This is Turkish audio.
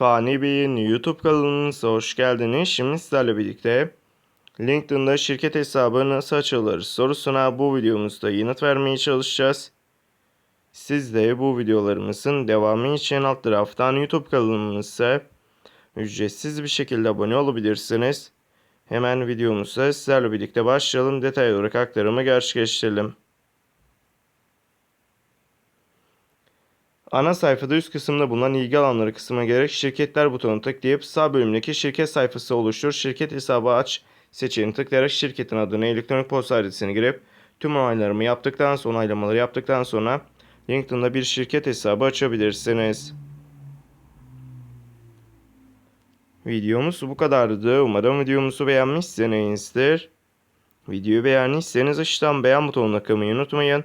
Fani Bey'in YouTube kanalınıza hoş geldiniz. Şimdi sizlerle birlikte LinkedIn'da şirket hesabı nasıl açılır sorusuna bu videomuzda yanıt vermeye çalışacağız. Siz de bu videolarımızın devamı için alt taraftan YouTube kanalımıza ücretsiz bir şekilde abone olabilirsiniz. Hemen videomuza sizlerle birlikte başlayalım. Detaylı olarak aktarımı gerçekleştirelim. Ana sayfada üst kısımda bulunan ilgi alanları kısmına gelerek şirketler butonunu tıklayıp sağ bölümdeki şirket sayfası oluştur, şirket hesabı aç seçeneğini tıklayarak şirketin adını, elektronik posta adresini girip tüm onaylarımı yaptıktan sonra onaylamaları yaptıktan sonra LinkedIn'da bir şirket hesabı açabilirsiniz. Videomuz bu kadardı. Umarım videomuzu beğenmişsinizdir. Videoyu beğendiyseniz aşağıdan beğen butonuna tıklamayı unutmayın.